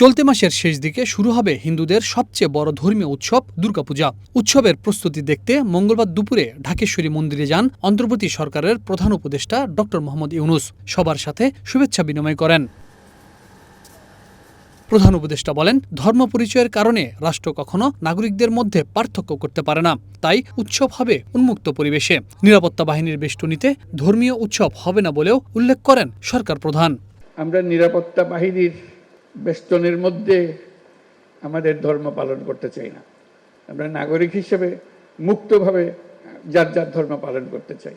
চলতি মাসের শেষ দিকে শুরু হবে হিন্দুদের সবচেয়ে বড় ধর্মীয় উৎসব দুর্গাপূজা। উৎসবের প্রস্তুতি দেখতে মঙ্গলবার দুপুরে ঢাকেশ্বরী মন্দিরে যান অন্তর্বর্তী সরকারের প্রধান উপদেষ্টা ড মোহাম্মদ ইউনুস। সবার সাথে শুভেচ্ছা বিনিময় করেন। প্রধান উপদেষ্টা বলেন, ধর্ম পরিচয়ের কারণে রাষ্ট্র কখনো নাগরিকদের মধ্যে পার্থক্য করতে পারে না। তাই উৎসব হবে উন্মুক্ত পরিবেশে। নিরাপত্তা বাহিনীর বেষ্টনীতে ধর্মীয় উৎসব হবে না বলেও উল্লেখ করেন সরকার প্রধান। আমরা নিরাপত্তা বাহিনীর বেষ্টনের মধ্যে আমাদের ধর্ম পালন করতে চাই না। আমরা নাগরিক হিসেবে মুক্তভাবে যার যার ধর্ম পালন করতে চাই।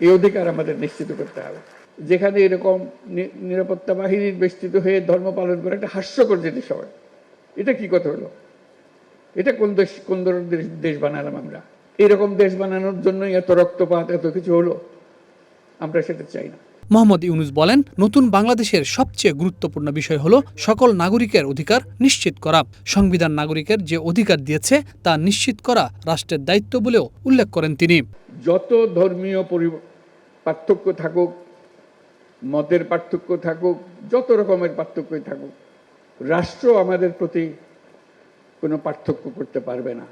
এই অধিকার আমাদের নিশ্চিত করতে হবে। যেখানে এরকম নিরাপত্তা বাহিনীর বেষ্টিত হয়ে ধর্ম পালন করে একটা হাস্যকর জিনিস হবে। এটা কি কথা হলো? এটা কোন দেশ, কোন ধরনের দেশ বানালাম আমরা? এরকম দেশ বানানোর জন্যই এত রক্তপাত, এত কিছু হলো? আমরা সেটা চাই না। মোহাম্মদ ইউনুস বলেন, নতুন বাংলাদেশের সবচেয়ে গুরুত্বপূর্ণ বিষয় হল সকল নাগরিকের অধিকার নিশ্চিত করা। সংবিধান নাগরিকের যে অধিকার দিয়েছে তা নিশ্চিত করা রাষ্ট্রের দায়িত্ব বলেও উল্লেখ করেন তিনি। যত ধর্মীয় পরি- পার্থক্য থাকুক, মতের পার্থক্য থাকুক, যত রকমের পার্থক্যই থাকুক, রাষ্ট্র আমাদের প্রতি কোনো পার্থক্য করতে পারবে না।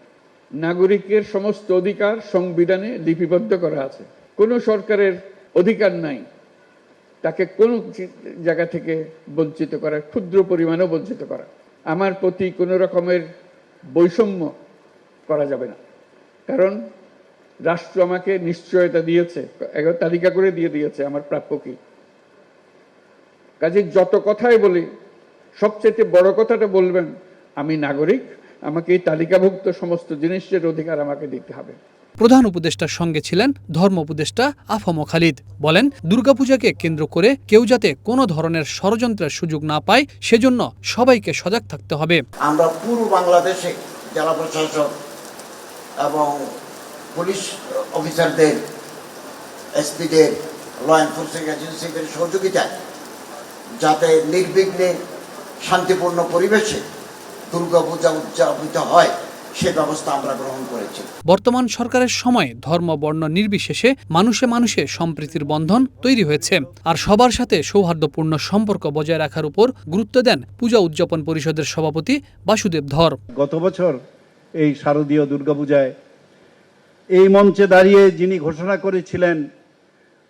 নাগরিকের সমস্ত অধিকার সংবিধানে লিপিবদ্ধ করা আছে। কোনো সরকারের অধিকার নাই। তাকে কোনো জায়গা থেকে বঞ্চিত করা, ক্ষুদ্র পরিমাণেও বঞ্চিত করা। আমার প্রতি কোনো রকমের বৈষম্য করা যাবে না। কারণ রাষ্ট্র আমাকে নিশ্চয়তা দিয়েছে তালিকা করে দিয়ে দিয়েছে আমার প্রাপ্য কি। কাজে যত কথাই বলি সবচেয়ে বড় কথাটা বলবেন, আমি নাগরিক, আমাকে এই তালিকাভুক্ত সমস্ত জিনিসের অধিকার আমাকে দিতে হবে। প্রধান উপদেষ্টার সঙ্গে ছিলেন ধর্ম উপদেষ্টা আফম খালিদ। বলেন, দুর্গাপূজাকে কেন্দ্র করে কেউ যাতে কোনো ধরনের ষড়যন্ত্রের সুযোগ না পায়, সেজন্য সবাইকে সজাগ থাকতে হবে। আমরা পুরো বাংলাদেশে জেলা প্রশাসক এবং পুলিশ অফিসারদের, এসপিদের ল এনফোর্সিং এজেন্সিদের সহযোগিতায় যাতে নির্বিঘ্নে শান্তিপূর্ণ পরিবেশে দুর্গাপূজা উদযাপিত হয়। সে ব্যবস্থা আমরা গ্রহণ করেছি। বর্তমান সরকারের সময় ধর্ম বর্ণ নির্বিশেষে মানুষে মানুষে সম্প্রীতির বন্ধন তৈরি হয়েছে আর সবার সাথে সৌহার্দ্যপূর্ণ সম্পর্ক বজায় রাখার উপর গুরুত্ব দেন পূজা উদযাপন পরিষদের সভাপতি বাসুদেব ধর। গত বছর এই শারদীয় দুর্গাপূজায় এই মঞ্চে দাঁড়িয়ে যিনি ঘোষণা করেছিলেন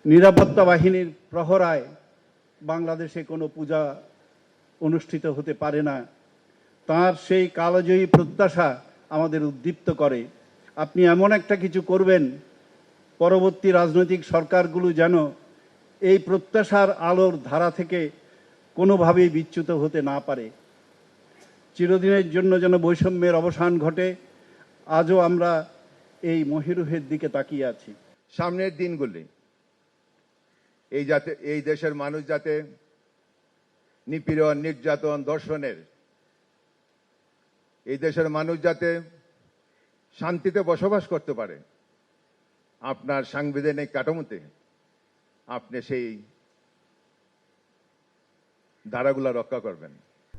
নিরাপত্তা বাহিনীর প্রহরায় বাংলাদেশে কোনো পূজা অনুষ্ঠিত হতে পারে না তার সেই কালজয়ী প্রত্যাশা আমাদের উদ্দীপ্ত করে। আপনি এমন একটা কিছু করবেন, পরবর্তী রাজনৈতিক সরকারগুলো যেন এই প্রত্যাশার আলোর ধারা থেকে কোনোভাবেই বিচ্যুত হতে না পারে। চিরদিনের জন্য যেন বৈষম্যের অবসান ঘটে, আজও আমরা এই মহিরুহের দিকে তাকিয়ে আছি। সামনের দিনগুলি, এই যাতে, এই দেশের মানুষ যাতে নিপীড়ন, নির্যাতন, দর্শনের এই দেশের মানুষ যাতে শান্তিতে বসবাস করতে পারে, আপনার সাংবিধানিক কাঠামোতে আপনি সেই ধারাগুলা রক্ষা করবেন।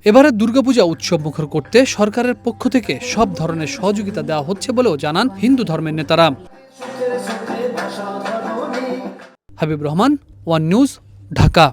এবারে দুর্গাপূজা উৎসব মুখর করতে সরকারের পক্ষ থেকে সব ধরনের সহযোগিতা দেওয়া হচ্ছে বলেও জানান হিন্দু ধর্মের নেতারা। Habib Rahman, one news, Dhaka.